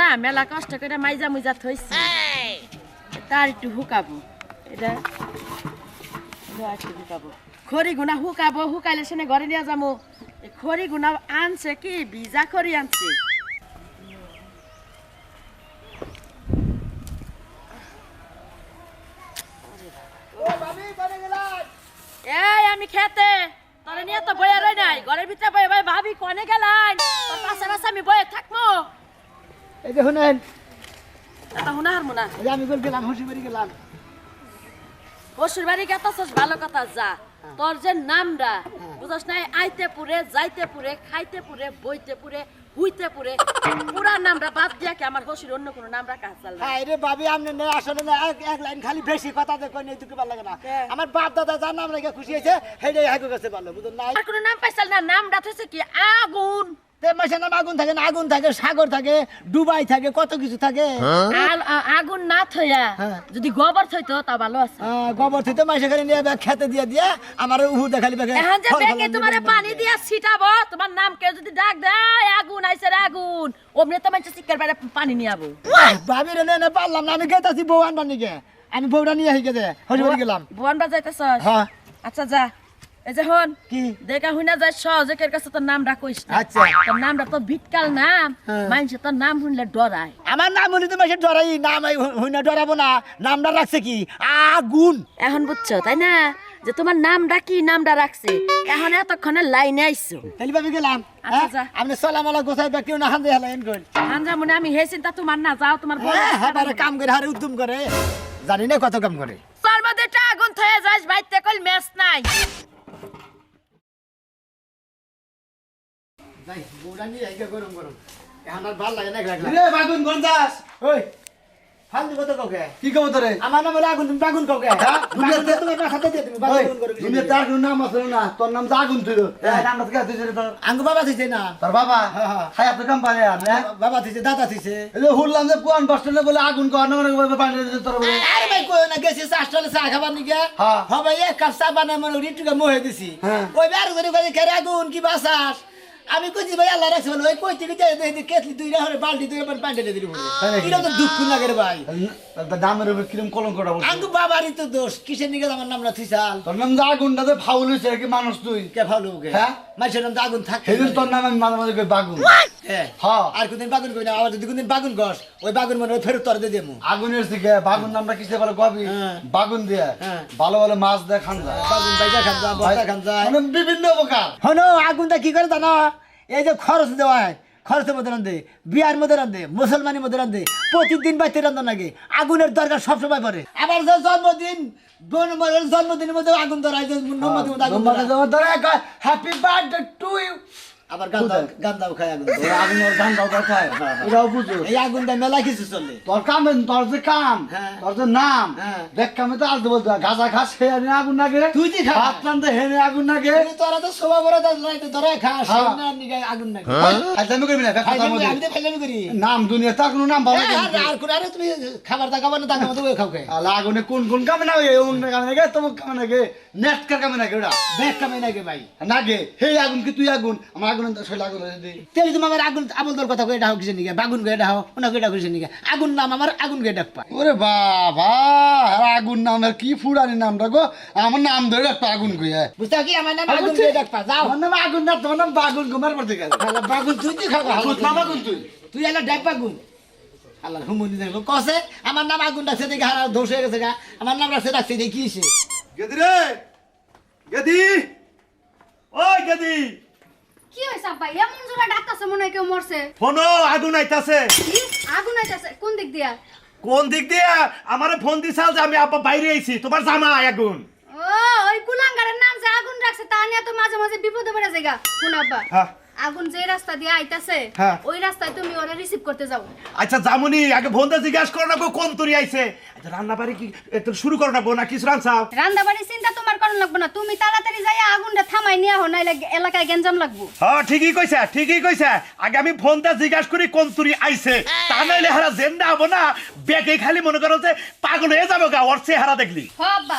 না মেলা কষ্ট করে মাইজা মুইজা থইছি। তার একটু হুকাবো। এটা একটু হুকাবো। খড়ি গুনা হুকাবো হুকাইলে সেনে ঘরে নিয়ে যাব খড়ি গুনা আনছে কি? ভিজা খড়ি আনছে। এই আমি খেতে। তোরে নিয়ে তো বয়ে রই নাই। ঘরের ভিতরে বয়ে ভাবি কনে গেলাই তোর পাশে পাশে আমি বয়ে থাকব এই যে শুনেন। এটা হুনা হারমো না এই যে আমি গেলাম হসি গেলাম। শ্বশুর গেতাছস ভালো কথা যা। তোর যে নামটা বুঝছ নাই? আইতে পুরে যাইতে পুরে খাইতে পুরে বইতে পুরে হুইতে পুরে বাদ দিয়া কি আমার অন্য কোনো নাম রাখা চাল না হ্যাঁ না আসলে না এক এক লাইন খালি বেশি কথা দেখো নেই দুঃখ ভালো লাগে না। কে? আমার বাপ দাদা যার নাম রেখে খুশি হয়েছে হেডে হাগু ভালো না কোনো নাম পাইছাল না নামটা হচ্ছে কি? আগুন। আগুন থাকে না আগুন থাকে সাগর থাকে ডুবাই থাকে কত কিছু থাকে। আগুন না থইয়া হ্যাঁ। যদি গোবর থইতো তা ভালো আছে। গোবর থেকে মাসে খালি নিয়ে ব্যাগ খেতে দিয়ে দিয়ে আমার উহু দেখালি ব্যাগে এখন যে ফল বেকে ফলান তোমার পানি দিয়া ছিটাবো তোমার নাম কেউ যদি ডাক দেয় আগুন আইছে রে আগুন। অমনি তো মানুষ শিকার বাইরে পানি নিয়ে আবো। ভাবি রে নে পারলাম না আমি গেতাছি বউ আনবার নিকে আমি বউটা নিয়ে গেলাম। বোয়ান বাজাইতেছ হ্যাঁ। আচ্ছা যা। এই যে হন কি? দেখা হইনা যায় সহজের কাছে তোর নাম ডাকইস না। আচ্ছা। তোর নামটা তো ভিটকাল নাম হ্যাঁ। তোর নাম শুনলে ডরায়। আমার নাম হলি তো মাসে ডরাই নাম হই ডরাবো না। নামটা রাখছে কি? আগুন। এখন বুঝছ তাই না? যে তোমার নামটা কি নামটা রাখছে। এখন এতক্ষণে লাইনে আইছো। তাহলে ভাবি গেলাম আচ্ছা, আপনি চলামালা গোছাই বা কেউ না হান দিয়ে হেলাইন করেন। হানজা মনে আমি হে চিন্তা তোমার না যাও তোমার বউ হ্যাঁ হ্যাঁ কাম করে হারে উদ্যম করে। জানি না কত কাম করে। আগুন থয়ে যাস বাইতে কল ম্যাচ নাই। যাই বউরা নিয়ে আইগা গরম গরম। এখন আর ভালো লাগে না একলা একলা। রে বাগুন গঞ্জাস ওই ফাল দিব কাউকে। কি কব তোরে? আমার নাম হলো আগুন তুমি বাগুন কাউকে। দুনিয়াতে- তুমি মাথাতে দিয়ে তুমি বাগুন করে দুনিয়া তার নাম আছে না তোর নাম তো আগুন তুই হ্যাঁ। নামটা থেকে তুই তোর? আঙ্গু বাবা থিছে না। তোর বাবা? হ্যাঁ, হ্যাঁ। আর না বাবা থিছে দাদা এই যে হুললাম যে পুয়ান বাস স্ট্যান্ডে বলে আগুন কর না মানে পানি দিতে তোর আরে ভাই কই না গেছি চাষটালে চা খাবার নিকে। হ্যাঁ। হবে এক কাপ চা বানাই মানে রিটুকে মোহে দিছি। হ্যাঁ। ওই বের করে কই কেরে আগুন কি বাসাস? আমি কইছি ভাই আল্লাহ রাখছে বলে ওই কই থেকে যাই দেখি কেটলি দুই হরে বালতি দুই বার পানি ঢেলে দিল তাই নাকি? এটা তো দুঃখ লাগে রে ভাই। দামের উপরে কিরম বলছিস? আঙ্গু বাবারই তো দোষ। কিসের নিকে আমার নাম না থিসাল তোর নাম যে আগুনটা যে ফাউল হয়েছে কি মানুষ তুই? কে ভালো ওকে হ্যাঁ? মাসের নাম তো আগুন থাকে সেদিন তোর নাম আমি মাঝে মাঝে কই বাগুন? হ্যাঁ। হ্যাঁ। আর কোনদিন বাগুন কই না আবার যদি কোনদিন বাগুন গস ওই বাগুন মনে হয় ফেরত তোর দিয়ে দেবো। আগুনের থেকে বাগুন নামটা কিসে বলে কবি? হ্যাঁ। বাগুন দিয়ে। হ্যাঁ। ভালো ভালো মাছ দিয়ে খান যায়। বাগুন বাইজা খান যায় বস্তা খান যায়। মানে বিভিন্ন প্রকার হনো আগুনটা কি করে জানো? এই যে খরচ দেওয়া হয় খরচের মধ্যে রান্ধে বিয়ার মধ্যে রান্ধে মুসলমানের মধ্যে রান্ধে প্রতিদিন বাইতে রান্ধন লাগে আগুনের দরকার সবসময় পড়ে আবার যে জন্মদিন জন্মদিনের মধ্যে আগুন ধরা যে নম্বরের মধ্যে আগুন ধরায়। হ্যাপি বার্থডে টু ইউ আবার গান্দা গান্দাও খায় আগুন আগুনের ধান দাও খায় এটাও বুঝো। এই আগুনটা মেলা কিছু চলে। তোর কাম তোর যে কাম হ্যাঁ। তোর যে নাম হ্যাঁ। দেখ কামে তো আজ বলতো গাজা খাস হে আনে আগুন লাগে তুই কি খাস? ভাত রান্ধে হে আগুন লাগে কিন্তু তোরা তো শোভা বড় ধরে খাস। না নিগে আগুন নাকি আমি করবি না কথা ফাইলামি- মধ্যে আমি তো ফাইলামি করি। নাম দুনিয়া কোনো নাম ভালো এই, আর- আর কোন আরে তুমি খাবার দা খাবার না তাকে মতো ওই খাও কে। আলা আগুনে কোন কোন কামে না অমুক কামে না গে তমুক কামে না গে নেট কার কামে না গে ওটা ব্যাগ কামে নাকি ভাই। না গে হে আগুন কি তুই আগুন? আমার আগুন শৈল আগুন হয়ে দি তেলি তুমি আগুন আমল তোর কথা কই হোক কিসের নিকে? বাগুন এটা হোক ওনা কই এটা কিসের নিকে? আগুন নাম আমার আগুন কই ডাক পায়। ওরে বাবা আর আগুন নামের কি ফুরানি নামটা গো? আমার নাম ধরে একটা আগুন হ্যাঁ বুঝতে কি আমার নাম আগুন কই ডাক পা যাও। আমার নাম আগুন না তোমার নাম বাগুন কুমার পড়তে গেছে। শালা বাগুন তুই তুই নাম আগুন তুই? তুই এলা ডাক বাগুন। আল্লাহ হুমুনি দেখো কসে আমার নাম আগুন ডাকছে দেখে হারা দোষ হয়ে গেছে গা। আমার নাম রাখছে ডাকছে দেখি কিছে গেদি রে! গেদি! ওই গেদি! কি হইছে আব্বা? এমন জোরে ডাকতাছে মনে হয় কেউ মরছে। ফোনো আগুন আইতাছে। কি? আগুন আইতাছে কোন দিক দিয়া? কোন দিক দিয়ে? আমারে ফোন দিছাল যে আমি আব্বা বাইরে আইছি তোমার জামা আগুন। ও ওই কুলাঙ্গারের নাম যে আগুন রাখছে তা নিয়ে তো মাঝে মাঝে বিপদে পড়ে জায়গা। শুন আব্বা। হ্যাঁ। আগুন যে রাস্তা দিয়ে আইতাছে হ্যাঁ। ওই রাস্তায় তুমি ওরা রিসিভ করতে যাও। আচ্ছা জামুনি আগে ফোনটা জিজ্ঞাসা করো না কোন তুরি আইছে? আচ্ছা রান্না বাড়ি কি শুরু করো না না কিছু রান্নাও রান্না বাড়ি চিন্তা তোমার করার লাগবে না। তুমি তাড়াতাড়ি যাই আগুনটা থামাই নিয়ে হো নাইলে এলাকায় গেঞ্জাম লাগবো। হ্যাঁ ঠিকই কইছে ঠিকই কইছে। আগে আমি ফোনটা জিজ্ঞাসা করি কোন তুরি আইছে। তা নাইলে হারা জেন্দা হব না বেগে খালি মনে করো যে পাগল হয়ে যাব গা ওর চেহারা দেখলি। হ আব্বা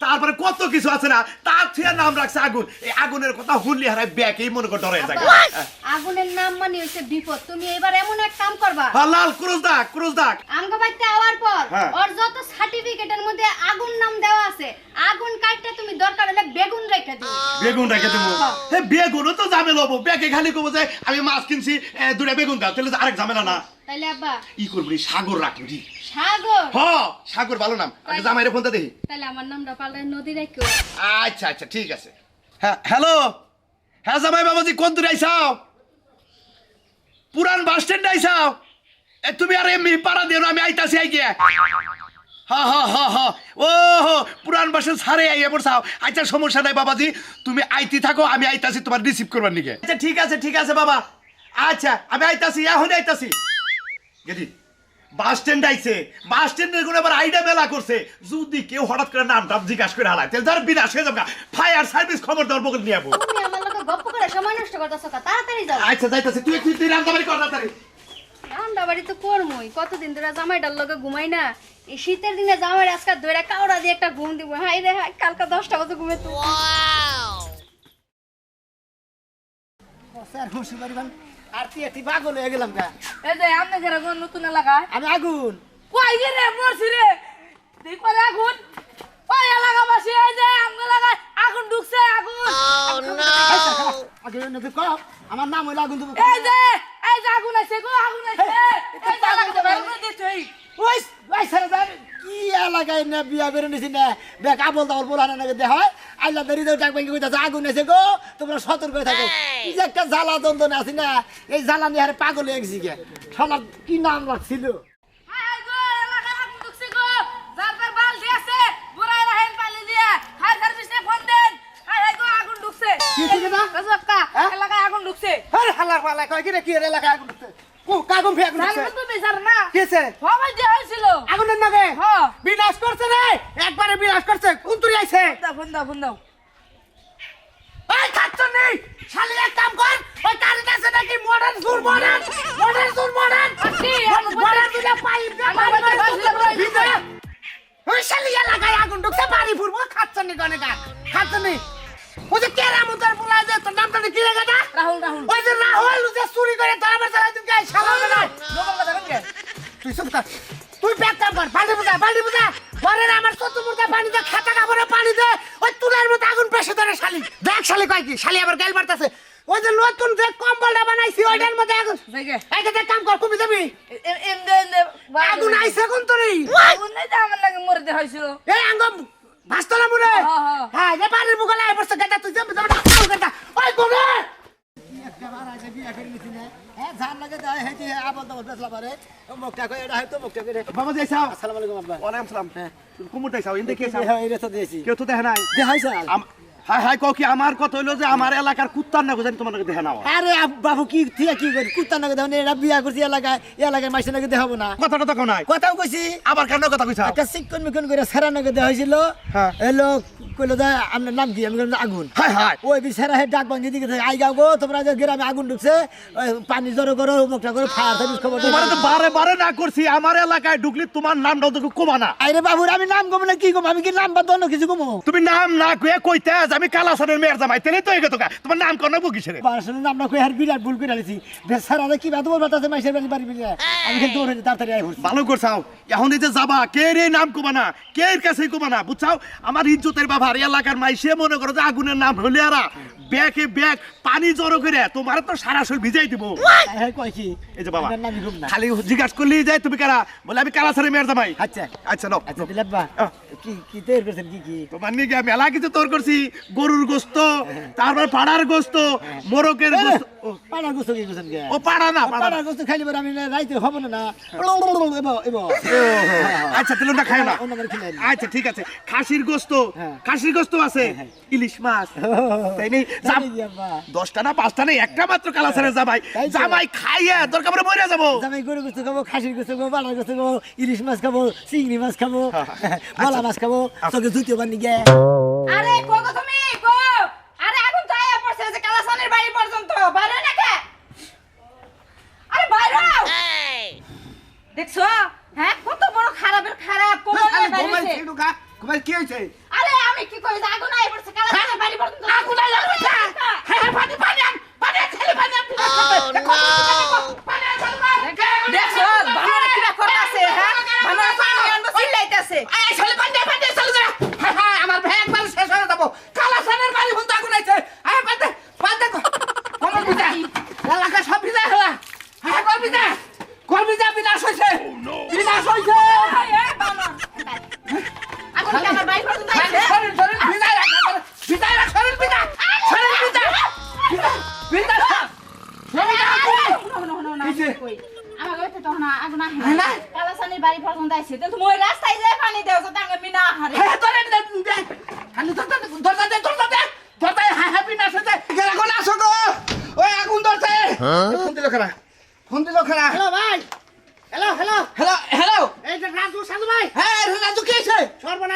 তারপরে কত কিছু আছে না তার থেকে নাম রাখছে আগুন। এই আগুনের কথা হুনলি হারায় ব্যাকেই মনে করে ডরে থাকে আগুনের নাম মানে হচ্ছে বিপদ। তুমি এবার এমন এক কাম করবা। হ্যাঁ, লাল ক্রুজ দাগ ক্রুজ দাগ। আমগো বাড়িতে আওয়ার পর হ্যাঁ। ওর যত সার্টিফিকেটের মধ্যে আগুন নাম দেওয়া আছে আগুন কাটতে তুমি দরকার হলে বেগুন রেখে দিও। বেগুন রেখে দেবো। হ্যাঁ। বেগুনও তো ঝামেলা হব। ব্যাগে খালি কবো যে আমি মাছ কিনছি দুটা বেগুন দাও তাহলে আরেক ঝামেলা না। তাইলে আব্বা। ই করবি সাগর রাখবি সাগর। হ সাগর ভালো নাম। আগে জামাইরে ফোনটা দেখি। তাহলে আমার নামটা পাল্টায় নদী রাখো। আচ্ছা আচ্ছা ঠিক আছে। হ্যাঁ হ্যালো। হ্যাঁ জামাই বাবাজি কোন দূরে আইসাও? পুরান বাস স্ট্যান্ড আইসাও? এ তুমি আর এমনি পাড়া দিও না আমি আইতাছি আই গিয়া হা হা হা হা। ও হো পুরান বাসে ছাড়ে আইয়া পড়ছাও। আচ্ছা সমস্যা নাই বাবাজি তুমি আইতি থাকো আমি আইতাছি তোমার রিসিভ করবার নিকে আচ্ছা ঠিক আছে ঠিক আছে বাবা। আচ্ছা আমি আইতাছি এখন আইতাছি। গেদি। বাস স্ট্যান্ড আইছে। বাস স্ট্যান্ডের কোনো আবার আইডা মেলা করছে। যদি কেউ হঠাৎ করে নাম টাম জিজ্ঞাসা করে হালায় তাহলে ধর বিনাশ হয়ে যাবে ফায়ার সার্ভিস খবর দেওয়ার বকল নিয়ে যাব তুমি আমার লোকে গপ্প করে সময় নষ্ট করতেছো তাড়াতাড়ি যাও। আচ্ছা যাইতাছি। তুই তুই তুই রান্না বাড়ি কর তাড়াতাড়ি। রান্নাবাড়ি তো করমই। কতদিন ধরে জামাইটার লগে ঘুমাই না। এই শীতের দিনে জামাই আজকে ধরে কাউরা দিয়ে একটা ঘুম দিব। হাই রে হাই কালকা দশটা বাজে ঘুমে তো স্যার হুঁশি আর তুই একটি পাগল হয়ে গেলাম গা। এই যে আমনে ঘরে কোন নতুন এলাকায় আমি আগুন। কই রে মরছি রে। তুই করে আগুন। ওই এলাকাবাসী এই যে আমনে এলাকায় আগুন ঢুকছে আগুন। আগে তুই কর, আমার নাম হইল আগুন দেবো এই যে এই যে আগুন আছে গো আগুন আছে এই যে এলাকাতে দিতে হই ওই ওই স্যার কি এলাকায় না বিয়া করে নিছি না বেক আবল তাবল বলানো নাকি দে হয় আইলা দাঁড়িয়ে দাও ডাক ভাঙ্গি কইতাছে আগুন এসে গো তোমরা সতর্ক হয়ে থাকো কি যে একটা জ্বালা দ্বন্দ্ব আছি না এই জ্বালা নিয়ে হারে পাগল হয়ে গেছি গে শালার কি নাম রাখছিল ঢুকছে ঢুকছে কি হইছে না? হ্যাঁ? এলাকায় আগুন ঢুকছে আরে হালার পালা কয় কি রে কি রে এলাকায় আগুন উঠছে কো কাগুন ফে আগুন তুমি জানো না। কি হইছে? সবাই যে হয়েছিল। আগুনের নাগে হ্যাঁ। বিনাশ করছে রে। একবারে বিনাশ করছে কোন তুই আইছে। ফোন দাও ফোন দাও ওই খাচ্ছ নেই। শালি এক কাম কর ওই কারেন্ট আছে নাকি? মডার্ন সুর মডার্ন মডার্ন সুর মডার্ন? মডার্ন দুটা পাইপ দে আমার বাড়ি ভিতরে। ওই শালি এলাকায় আগুন ঢুকছে বাড়ি ফুরবো। খাচ্ছ নি গনে গা? খাচ্ছ নি? ওই যে কেরামতের পোলা যে তোর নামটা কি রে গাদা? রাহুল রাহুল। ওই যে রাহুল যে চুরি করে ধরাবার চালাই তুমি গায়ে শালা না লোকাল কথা কোন তুই চুপ থাক তুই ব্যাগ কাম কর পানি বুঝা পানি বুঝা। ঘরে আমার চতুর্মুখে পানি দে খাতা কাপড়ে পানি দে ওই তুলের মতো আগুন পেশে ধরে শালি। দেখ শালি কয় কি শালি আবার গাইল মারতাছে। ওই যে নতুন যে কম্বলটা বানাইছি ওইটার মধ্যে আগুন জায়গা দেখ কাম কর কবি যাবি আগুন আইছে কোন তোরই আগুন নাই আমার লাগে মরতে হয়েছিল এই আঙ্গম ভাস্তলা মুরে হ্যাঁ, হ্যাঁ। হ্যাঁ। যে পানির বুকে লাই বসে গাদা তুই যাবি যাবি কাম করতা ওই কোনে একবার আগে বিয়া করে নিছি না হ্যাঁ ঝাল লাগে যায় হেজি আবল দাবল বেসলা পারে মুখটা কই এটা হয়তো মুখটা কই বাবা যাইছাও আসসালামু আলাইকুম আব্বা। ওয়ালাইকুম সালাম। কুমুর যাইছাও ইন্দে কে হ্যাঁ এটা তো দিয়েছি। কেউ তো দেখে নাই। দেখাই স্যার আম- হাই হাই কও কি আমার কথা হইল যে আমার এলাকার কুত্তার না জানি তোমার দেখে নাও আরে বাবু কি ঠিক কি করি? কুত্তা নাকি দেখো এরা বিয়া করছি এলাকায়। এলাকায় মাইসের নাকি দেখাবো না। কথাটা তো নাই। কথাও কইছি। আবার কেন কথা কইছা? একটা সিকন মিকন করে সারা নাকি দেখাইছিল হ্যাঁ। এলো কইলো যে আপনার নাম কি? আমি আগুন। ওই বিছারা হে ডাক ভাঙ্গি দিকে আই গাও গো তোমরা যে গ্রামে আগুন ঢুকছে পানি জড়ো করো মুখটা করো ফায়ার সার্ভিস খবর তোমার তো বারে বারে না করছি আমার এলাকায় ঢুকলি তোমার নামটাও তো কমা না। আরে বাবুর আমি নাম গম না কি গম আমি কি নাম বাদ অন্য কিছু গমো তুমি নাম না কয়ে কইতে আজ আমি কালাসানের মেয়ের জামাই তেলে তো এগে তোকা তোমার নাম কেন বুকিছে রে বাসনের নাম না কই আর বিরাট ভুল করে বেচারা কি বাদ তাতে মাইসের বাড়ি বাড়ি বিলে আমি কিন্তু দৌড়ে তাড়াতাড়ি আই ঘুরছি ভালো করছাও। এখন এই যে যাবা কে রে নাম কমা না? কে এর কাছে কমা না? বুঝছাও? আমার ইজ্জতের বাবার এলাকার মাইসে মনে করো যে আগুনের নাম হলে আরা ব্যাকে ব্যাগ পানি জড়ো করে তোমার তো সারা শরীর ভিজাই দিব। হ্যাঁ এই যে বাবা খালি জিজ্ঞাসা করলি যে তুমি কারা? বলে আমি কালাসানের মেয়ের জামাই? আচ্ছা। আচ্ছা নাও আচ্ছা দিলাব্বা কি কি তৈরি করছেন কি কি? তোমার নিয়ে গিয়ে মেলা কিছু তোর করছি গরুর গোস্ত তারপর পাড়ার গোস্ত মোরকের গোস্ত পাড়ার গোস্ত কি করছেন ও পাড়া না পাড়ার গোস্ত খাইলে পরে আমি না- রাইতে হব না আচ্ছা তাহলে ওটা না। করে আচ্ছা ঠিক আছে। খাসির গোস্ত হ্যাঁ। খাসির গোস্ত আছে ইলিশ মাছ তাই নেই। দশটা না পাঁচটা না একটা মাত্র কালা সারে জামাই জামাই খাইয়া দরকার পরে মরে যাব। জামাই গরু গোস্ত খাব খাসির গোস্ত খাব বালার গোস্ত খাব ইলিশ মাছ খাব চিংড়ি মাছ খাব হ্যাঁ, হ্যাঁ। হ্যাঁ, বলা আচ্ছা। মাছ খাব আচ্ছা। তোকে জুতিও বান নিগে আরে তুমি কো। আরে আগুন তো আয়া দেখছ? হ্যাঁ কত বড় খারাপের খারাপ কি হইছে কই আগুন আই পড়ছে কালা বাড়ি পর্যন্ত আগুন আই লাগছে হ্যাঁ হ্যাঁ পানি পানি আন পানি ছেলে পানি আন, পানি আন, বানরে কিরা করতাছে হ্যাঁ বানরে পানি আনব চিল্লাইতাছে আই ছেলে পানি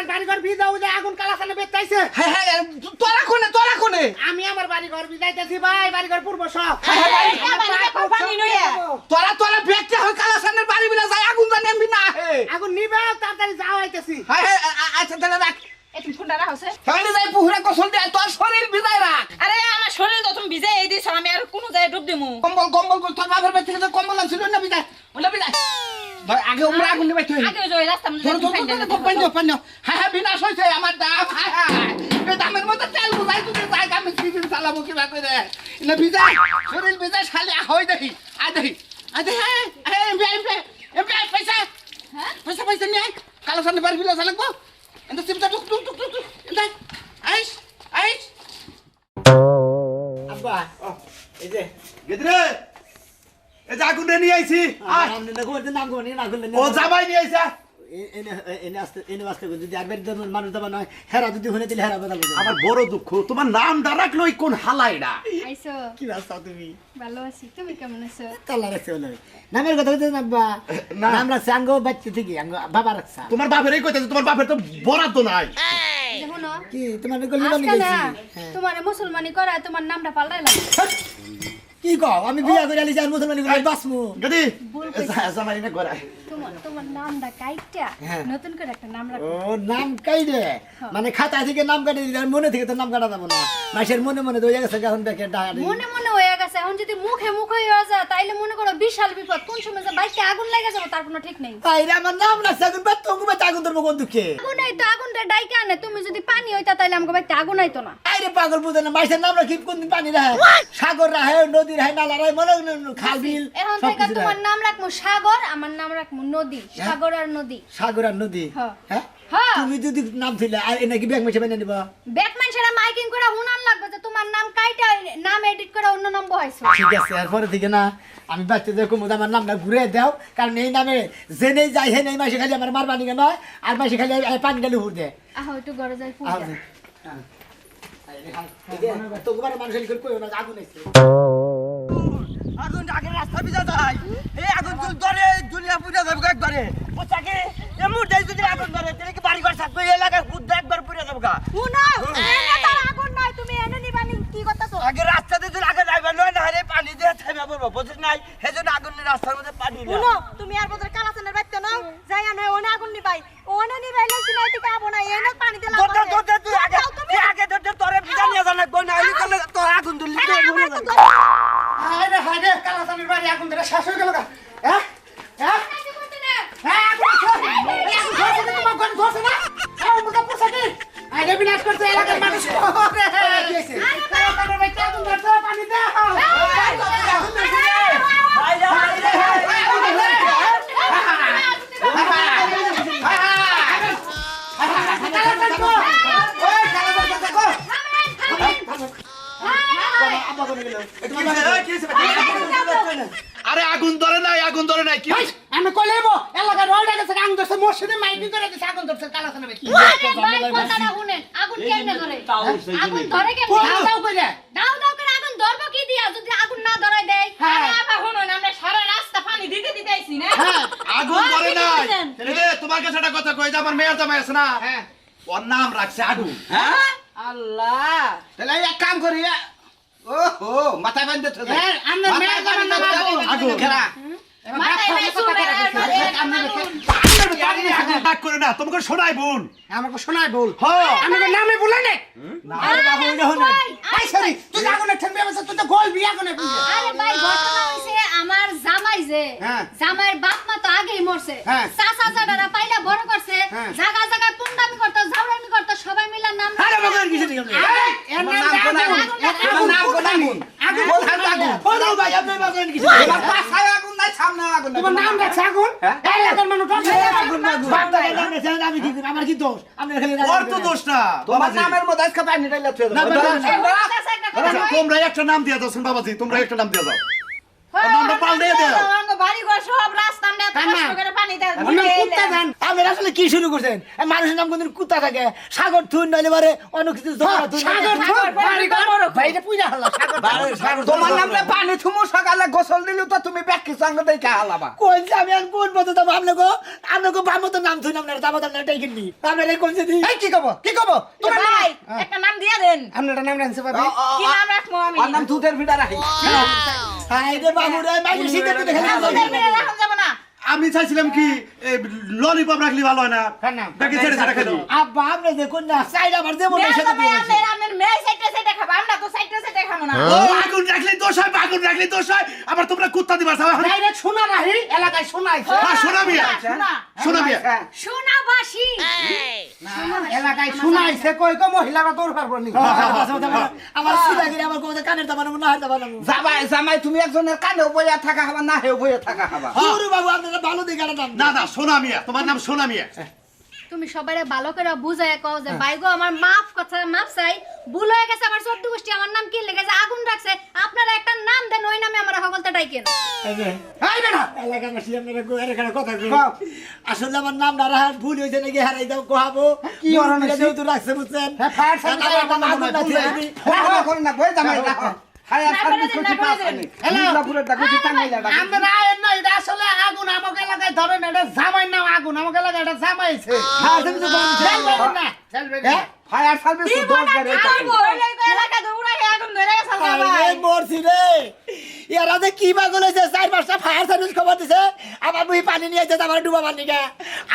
সর্বনাশ বাড়ি ঘর ভিজা যে আগুন কালাখানে বেতাইছে হ্যাঁ হ্যাঁ তোরা কোনে তোরা কোনে? আমি আমার বাড়ি ঘর ভিজাইতেছি ভাই বাড়ি ঘর পূর্ব সব। পানি নইয়া? তোরা তোরা ব্যক্তি হয় কালাসানের বাড়ি বিলা যায় আগুন জানি আমি না আগুন নিবে তাড়াতাড়ি যাও আইতেছি। হ্যাঁ হ্যাঁ আচ্ছা তাহলে রাখ। তুমি ফোনটা রাখছে তাহলে যাই পুহুরে গোসল দে তোর শরীর ভিজায় রাখ। আরে আমার শরীর তো তুমি ভিজে এই দিছ আমি আর কোনো জায়গায় ডুব দিমু। কম্বল কম্বল তোর বাবার বাড়ি থেকে কম্বল আনছিল না আগে উমরা আগুন নিবাই তুই আগে রাস্তা মধ্যে পানি পানি। হ্যাঁ, হ্যাঁ, বিনাশ হয়েছে, আমার দাম, হ্যাঁ, হ্যাঁ। এই দামের মধ্যে তেল বুঝাই তুমি যাই, আমি সিজন চালাবো কিবা করে। এনে ভিজাই, শরীর ভিজাই, শালি আহই দেখি, আয় দেখি, আয় দেখি, এমপি, এমপি, এমপি, পয়সা। পয়সা, পয়সা নিয়ে আয়। কালো সামনে বাড়ি বিলা চালাবো। এনে সিমটা টুক, টুক, টুক, টুক। আইস, আইস। আব্বা এই যে গেদরে, এই যে আগুনটা নিয়ে আইছি, নিলে করতে নাম করনি ও জামাই নিয়ে আইছে। যদি আর বের দেন মানুষ দেবা নয় হেরা যদি হনে দিলে হেরা বদল আমার বড় দুঃখ তোমার ওই কোন কি রাস্তা তুমি? ভালো আছি। তুমি কেমন আছো? কাল্লা রাখছে বলে। নামের কথা। নাম রাখছে আঙ্গ বাচ্চা থেকে আঙ্গ বাবা রাখছে। তোমার বাপের এই কইতেছে তোমার বাপের তো বরাদ্দ নাই। কি তোমার গলি বানি আজকে না গেছি। হ্যাঁ। তোমার মুসলমানি করা তোমার নামটা পাল্টাইলাম কি কও? আমি বিয়া করে আলি মুসলমান করে বাসমু। গদি জামাই না গড়াই তোমার তোমার নামটা কাইটা হ্যাঁ। নতুন করে একটা নাম ও নাম কাই মানে খাতা থেকে নাম কাটে দিলে মনে থেকে তো নাম কাটা যাব না। মাসের মনে মনে তো হয়ে গেছে এখন দেখে মনে মনে হয়ে গেছে এখন যদি মুখে মুখে হয়ে যায় বিশাল বিপদ কোন সময় যে বাইকে আগুন লেগে যাবে তার কোনো ঠিক নেই। তাই রে আমার নাম রাখছে এখন বাদ তঙ্গু বাদ আগুন ধরবো কোন দুঃখে? আগুন এই তো আগুনটা ডাইকে আনে তুমি যদি পানি হইতা তাইলে আমাকে বাইতে আগুন আইতো না। আরে পাগল বুঝে না মাসের নাম রাখি কোন দিন পানি রাহে? সাগর রাহে নদী রাহে নালা রাহে মনে খাল বিল এখন থেকে তোমার নাম রাখব সাগর আমার নাম রাখব নদী সাগর আর নদী। সাগর আর নদী? হ্যাঁ। হ্যাঁ। হ্যাঁ তুমি যদি নাম ছিলে আর এ নাকি ব্যাগ মেশে বানিয়ে নিবা? ব্যাটম্যান সেটা মাইকিং করে হুনান লাগবে যে তোমার নাম কাইটা নাম এডিট করে অন্য নাম বহাইছো। ঠিক আছে এরপরে থেকে না আমি বাচ্চাদের কমু আমার নামটা ঘুরে দাও কারণ এই নামে যে নেই যাই হে নেই মাসে খালি আমার মার বানি নয় আর মাসে খালি পানি গালি হুর দে আহ একটু ঘরে যাই ফুল আহ, তো তোমার মানুষ করে কইও না আগুন আইছে। আগুন আগে রাস্তা ভিজা যায়। এই আগুন যদি ধরে দুনিয়া পুড়ে যাবে একবারে। পোশাকে এ মুহূর্তে যদি আগুন ধরে তাহলে কি বাড়ি ঘর থাকবে এই এলাকায় খুদ একবার পুড়ে যাবে গা? শুনো এনে আগুন নাই তুমি এনে নিবানি কি করতেছো? আগে রাস্তাতে যদি আগে যাইবে নয় না রে পানি দিয়ে বলব নাই? সেজন্য আগুনের রাস্তার মধ্যে পানি না তুমি আর বদর কালাসানের বাইতে নাও যাই ওনে আগুন নিবাই। ওনে নিবাই লসি নাই থেকে আবো না এনে পানি দিলাম দরজা বাড়ি আগুন ধরে শেষ হয়ে গেল গা হ্যাঁ হ্যাঁ হ্যাঁ আগুন ধরছে। না, তোমার ঘরে ধরছে না? হ্যাঁ, মুখে পুষে কি? আরে বিনাশ করছে এলাকার মানুষ। ওরে, কালাসানির বাড়িতে আগুন ধরছে, পানি দাও। আগুন ধরছে। বাইরে বাইরে আগুন ধরছে। কালাসানি কো? ওই, কালাসানি আরে আগুন ধরে নাই আগুন ধরে নাই কি আমি কলে এবো এলাকার রোডে গেছে আগুন ধরছে মসজিদে মাইকিং করে দিছে আগুন ধরছে কালাসানি বাড়ি। ভাই? কথাটা শুনেন আগুন কেমনে ধরে? আগুন ধরে কেমনে? দাও দাও কইলে দাও দাও করে আগুন ধরবো কি দিয়া? যদি আগুন না ধরাই দেয়? হ্যাঁ। আবার শুনুন আমরা সারা রাস্তা পানি দিতে দিতে আইছি না? হ্যাঁ। আগুন ধরে নাই। রে তোমার কাছে একটা কথা কই যে আমার মেয়ের জামাই আছে না? হ্যাঁ। ওর নাম রাখছে আগুন। হ্যাঁ? আল্লাহ। তাহলে এক কাম করি ওহো মাথা বান্ধে থাকে আপনার মেয়ে আগুন। তো আমরা জামাই নাম আগুন। আগুন হ্যাঁ আগুনে যে হ্যাঁ। জামাইয়ের বাপ মা তো আগেই মরছে। হ্যাঁ। চাচা চাচারা পাইলা বড় করছে হ্যাঁ। জায়গা জায়গায় পুন্ডামি করতো ঝাউরামি করতো সবাই মিলে নাম আরে বাবু এর কিছু নেই আপনি। এর নাম আগুন আগুন তোমার নাম রাখছে আগুন? এই এলাকার মানুষ রেখেছেন, আমি কি করি? আমার কি দোষ? আমি খালি ওর তো দোষ না তোমার নামের মধ্যে আজকে পানি থুয়ে দাও। তোমরা একটা নাম দিয়ে দাও শুন বাবাজি তোমরা একটা নাম দিয়ে দাও। কি শুরু করছেন? মানুষের নাম কোনদিন কুত্তা থাকে? সাগর থুন নইলে পারে অন্য কিছু তোমার নামে পানি থুমু সকালে গোসল দিলি তো তুমি ব্যাকি সঙ্গ দেখে হালাবা কোন আমি আর কোন পথে যাব? আপনাকে আপনাকে বাম তো নাম থুন আপনার দাবা আপনার এটাই কিনি আপনার এই কোন যে এই কি কব কি কব তোমার ভাই একটা নাম দিয়ে দেন। আপনার নাম রাখছে পাবি কি নাম রাখব আমি? নাম দুধের ভিড়া রাখি। হাই রে মাইকে না আমি চাইছিলাম কি ললিপপ রাখলি ভালো হয় না। দেখি ছেড়ে ছেড়ে খেলো। আব্বা আপনি দেখুন না চাইলে আমার দেবো না সেটা মেয়ে সাইডে সাইডে খাব আমরা তো সাইডে সাইডে খাব না। ও আগুন রাখলি দোষ হয় আগুন রাখলি দোষ হয়। আবার তোমরা কুত্তা দিবা সাবা ডাইরেক্ট শোনা রাহি এলাকায় শোনাইছে। হ্যাঁ শোনা মিয়া। শোনা। শোনা মিয়া। সোনাবাসী এলাকায় শোনাইছে কই কো মহিলারা তোর পারব নি আমার সিধা আমার কানের দাবানো না হাত দাবানো জামাই জামাই তুমি একজনের কানেও বইয়া থাকা হবা না হে বইয়া থাকা হবা গুরু বাবু আপনারা ভালো দিকে না না সোনা মিয়া তোমার নাম সোনা মিয়া। তুমি সবাই ভালো করে বুঝায় কও যে ভাই গো আমার মাফ কথা মাফ চাই। ভুল হয়ে গেছে আমার চোদ্দ গোষ্ঠী আমার নাম কি লেগেছে আগুন রাখছে। আপনারা একটা নাম দেন ওই নামে আমার হগলতে ডাইকেন এই যে এই বেটা! এলাকাবাসী আপনারা গো- এলাকার কথা কই। বাহ। আসলে আমার নাম না রাহার ভুল হয়েছে নাকি হারাই দাও কোহাবো। কি রাখছে বুঝছেন? হ্যাঁ, আমার হয় আমি- হ্যাঁ না বই এটা আসলে আগুন। আমাকে এলাকায় ধরেন এটা জামাই আগুন। আমাকে এলাকায় এটা জামাইছে? ফায়ার সার্ভিস মরছি রে। এরা যে কি পাগল হয়েছে চার পাঁচটা ফায়ার সার্ভিস খবর দিছে। আমার বুঝি পানি নিয়ে যেতে আমার ডুবা পানি গে।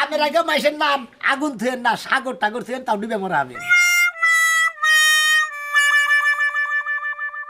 আপনার আগে মাইসের নাম আগুন থুয়েন না সাগর টাগর থুয়েন তাও ডুবে মরা হবে